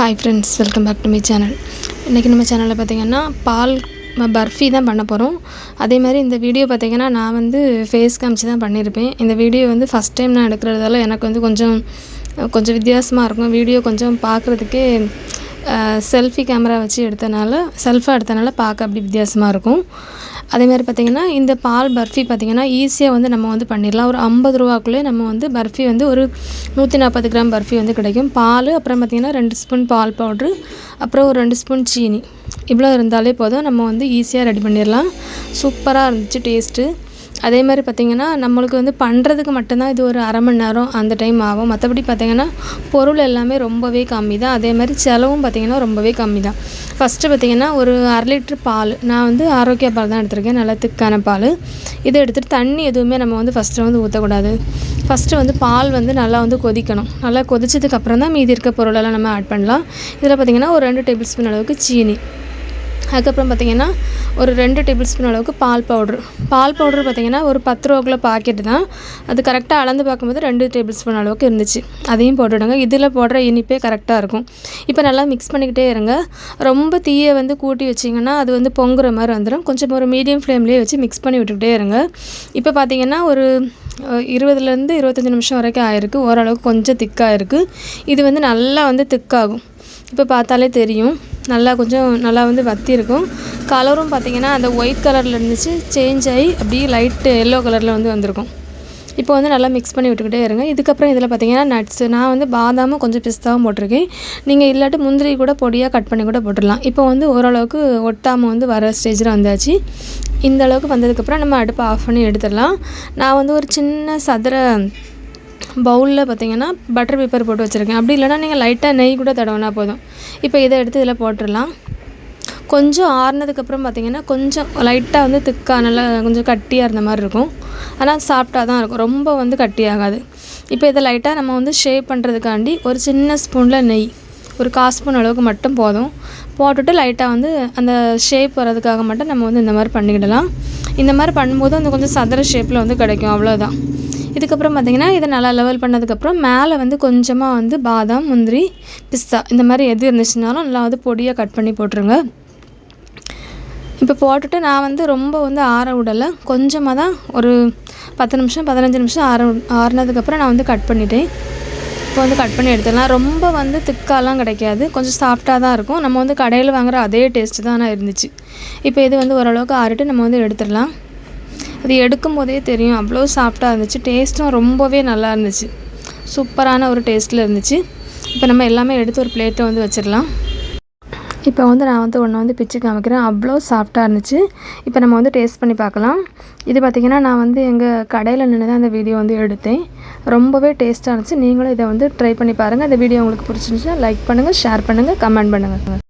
Hi friends welcome back to my channel இன்றைக்கி நம்ம சேனலில் பார்த்திங்கன்னா பால் பர்ஃபி தான் பண்ண போகிறோம் அதே மாதிரி இந்த வீடியோ பார்த்திங்கன்னா நான் வந்து ஃபேஸ் காமிச்சு தான் பண்ணியிருப்பேன் இந்த வீடியோ வந்து ஃபஸ்ட் டைம் நான் எடுக்கிறதால எனக்கு வந்து கொஞ்சம் கொஞ்சம் வித்தியாசமாக இருக்கும். வீடியோ கொஞ்சம் பார்க்குறதுக்கே செல்ஃபி கேமரா வச்சு எடுத்தனால செல்ஃபாக எடுத்தனால பார்க்க அப்படி வித்தியாசமாக இருக்கும். அதேமாதிரி பார்த்திங்கன்னா இந்த பால் பர்ஃபி பார்த்திங்கன்னா ஈஸியாக வந்து நம்ம வந்து பண்ணிடலாம். ஒரு ஐம்பது ரூபாக்குள்ளே நம்ம வந்து பர்ஃபி வந்து ஒரு நூற்றி நாற்பது கிராம் பர்ஃபி வந்து கிடைக்கும். பால் அப்புறம் பார்த்திங்கன்னா ரெண்டு ஸ்பூன் பால் பவுட்ரு அப்புறம் ஒரு ரெண்டு ஸ்பூன் சீனி. இவ்வளோ இருந்தாலே போதும். நம்ம வந்து ஈஸியாக ரெடி பண்ணிடலாம். சூப்பராக இருந்துச்சு டேஸ்ட்டு அதே மாதிரி பார்த்திங்கன்னா நம்மளுக்கு வந்து பண்ணுறதுக்கு மட்டும்தான் இது ஒரு அரை மணி நேரம் அந்த டைம் ஆகும். மற்றபடி பார்த்திங்கன்னா பொருள் எல்லாமே ரொம்பவே கம்மி தான் அதே மாதிரி செலவும் பார்த்திங்கன்னா ரொம்பவே கம்மி தான் ஃபஸ்ட்டு பார்த்திங்கன்னா ஒரு அரை லிட்ரு பால் நான் வந்து ஆரோக்கிய பால் தான் எடுத்திருக்கேன். நல்லா திக்கான பால். இதை எடுத்துகிட்டு தண்ணி எதுவுமே நம்ம வந்து ஃபஸ்ட்டு வந்து ஊற்றக்கூடாது ஃபஸ்ட்டு வந்து பால் வந்து நல்லா வந்து கொதிக்கணும். நல்லா கொதிச்சதுக்கப்புறம் தான் மீதி இருக்க பொருளெல்லாம் நம்ம ஆட் பண்ணலாம். இதில் பார்த்திங்கன்னா ஒரு ரெண்டு டேபிள் ஸ்பூன் அளவுக்கு சீனி. அதுக்கப்புறம் பார்த்திங்கன்னா ஒரு ரெண்டு டேபிள் ஸ்பூன் அளவுக்கு பால் பவுட்ரு. பால் பவுட்ரு பார்த்திங்கன்னா ஒரு பத்து ரூபாக்குள்ள பாக்கெட்டு தான். அது கரெக்டாக அளந்து பார்க்கும்போது ரெண்டு டேபிள் ஸ்பூன் அளவுக்கு இருந்துச்சு. அதையும் போட்டுவிடுங்க இதில் போடுற இனிப்பே கரெக்டாக இருக்கும். இப்போ நல்லா மிக்ஸ் பண்ணிக்கிட்டே இருங்க. ரொம்ப தீயை வந்து கூட்டி வச்சிங்கன்னா அது வந்து பொங்குற மாதிரி வந்துடும் கொஞ்சம் ஒரு மீடியம் ஃப்ளேம்லேயே வச்சு மிக்ஸ் பண்ணி விட்டுக்கிட்டே இருங்க. இப்போ பார்த்திங்கன்னா ஒரு இருபதுலேருந்து இருபத்தஞ்சி நிமிஷம் வரைக்கும் ஆயிருக்கு. ஓரளவுக்கு கொஞ்சம் திக்காக இருக்குது இது வந்து நல்லா வந்து திக்காகும் இப்போ பார்த்தாலே தெரியும். நல்லா கொஞ்சம் நல்லா வந்து வத்தி இருக்கும் கலரும் பார்த்திங்கன்னா அந்த ஒயிட் கலரில் இருந்துச்சு சேஞ்ச் ஆகி அப்படியே லைட்டு எல்லோ கலரில் வந்து வந்திருக்கும். இப்போ வந்து நல்லா மிக்ஸ் பண்ணி விட்டுக்கிட்டே இருங்க. இதுக்கப்புறம் இதில் பார்த்தீங்கன்னா நட்ஸு நான் வந்து பாதாமும் கொஞ்சம் பிஸ்தாவும் போட்டிருக்கேன். நீங்கள் இல்லாட்டி முந்திரி கூட பொடியாக கட் பண்ணி கூட போட்டுடலாம். இப்போ வந்து ஓரளவுக்கு ஒட்டாமல் வந்து வர ஸ்டேஜில் வந்தாச்சு. இந்த அளவுக்கு வந்ததுக்கப்புறம் நம்ம அடுப்பை ஆஃப் பண்ணி எடுத்துடலாம். நான் வந்து ஒரு சின்ன சதுர பவுலில் பார்த்தீங்கன்னா பட்டர் பேப்பர் போட்டு வச்சுருக்கேன். அப்படி இல்லைனா நீங்கள் லைட்டாக நெய் கூட தடவினா போதும். இப்போ இதை எடுத்து இதில் போட்டுடலாம். கொஞ்சம் ஆறுனதுக்கப்புறம் பார்த்திங்கன்னா கொஞ்சம் லைட்டாக வந்து திக்காக நல்லா கொஞ்சம் கட்டியாக இருந்த மாதிரி இருக்கும். ஆனால் சாப்பிட்டா தான் இருக்கும். ரொம்ப வந்து கட்டியாகாது இப்போ இதை லைட்டாக நம்ம வந்து ஷேப் பண்ணுறதுக்காண்டி ஒரு சின்ன ஸ்பூனில் நெய் ஒரு கால் ஸ்பூன் அளவுக்கு மட்டும் போதும். போட்டுட்டு லைட்டாக வந்து அந்த ஷேப் வரதுக்காக மட்டும் நம்ம வந்து இந்த மாதிரி பண்ணிக்கிடலாம். இந்த மாதிரி பண்ணும்போது அந்த கொஞ்சம் சதுர ஷேப்பில் வந்து கிடைக்கும். அவ்வளோதான் இதுக்கப்புறம் பார்த்திங்கன்னா இதை நல்லா லெவல் பண்ணதுக்கப்புறம் மேலே வந்து கொஞ்சமாக வந்து பாதாம் முந்திரி பிஸ்தா இந்த மாதிரி எது இருந்துச்சுனாலும் நல்லா வந்து பொடியாக கட் பண்ணி போட்டுருங்க. இப்போ போட்டுட்டு நான் வந்து ரொம்ப வந்து ஆற விடலை. கொஞ்சமாக தான் ஒரு பத்து நிமிஷம் பதினஞ்சு நிமிஷம் ஆற ஆறுனதுக்கப்புறம் நான் வந்து கட் பண்ணிட்டேன். இப்போ வந்து கட் பண்ணி எடுத்துடலாம். ரொம்ப வந்து திக்காலாம் கிடைக்காது. கொஞ்சம் சாஃப்டாக தான் இருக்கும். நம்ம வந்து கடையில் வாங்குகிற அதே டேஸ்ட்டு தான் ஆனால் இருந்துச்சு. இப்போ இது வந்து ஓரளவுக்கு ஆறிட்டு நம்ம வந்து எடுத்துடலாம். அது எடுக்கும் போதே தெரியும். அவ்வளோ சாஃப்டாக இருந்துச்சு. டேஸ்ட்டும் ரொம்பவே நல்லா இருந்துச்சு. சூப்பரான ஒரு டேஸ்ட்டில் இருந்துச்சு. இப்போ நம்ம எல்லாமே எடுத்து ஒரு பிளேட்டை வந்து வச்சிடலாம். இப்போ வந்து நான் வந்து ஒன்று வந்து பிச்சு காமிக்கிறேன். அவ்வளோ சாஃப்டாக இருந்துச்சு. இப்போ நம்ம வந்து டேஸ்ட் பண்ணி பார்க்கலாம். இது பார்த்திங்கன்னா நான் வந்து எங்கள் கடையில் நின்று தான் அந்த வீடியோ வந்து எடுத்தேன். ரொம்பவே டேஸ்ட்டாக இருந்துச்சு. நீங்களும் இதை வந்து ட்ரை பண்ணி பாருங்கள் இந்த வீடியோ உங்களுக்கு பிடிச்சிருந்துச்சுன்னா லைக் பண்ணுங்கள் ஷேர் பண்ணுங்கள் கமெண்ட் பண்ணுங்கள்